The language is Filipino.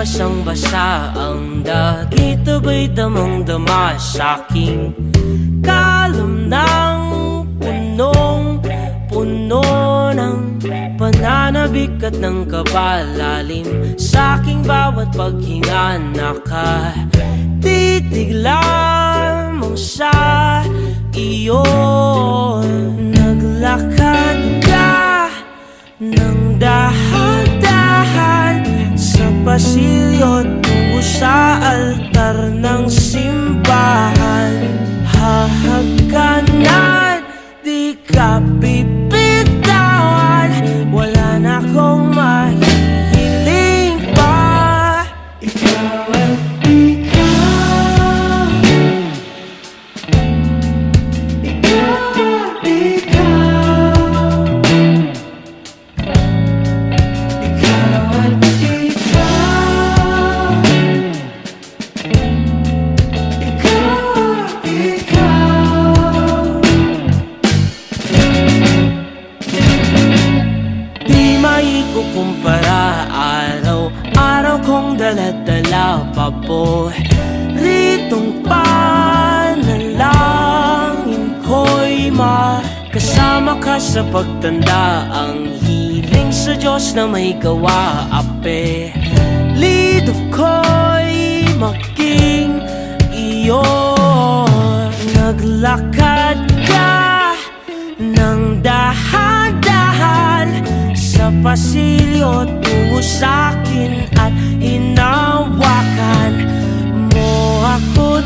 basa ang dagito ba'y damang-dama sa'king kalam ng punong puno ng pananabik at ng kabalalim? Sa'king bawat paghinga nakatitig lamang sa iyo. Naglakad ka ng pasilyo tungo sa altar daladala pa po Ritong panalangin ko'y makasama ka sa pagtanda. Ang hiling sa Diyos na may gawa ape. Lido ko'y maging iyo Naglakad pasilyo tungo sa'kin at hinawakan mo ako't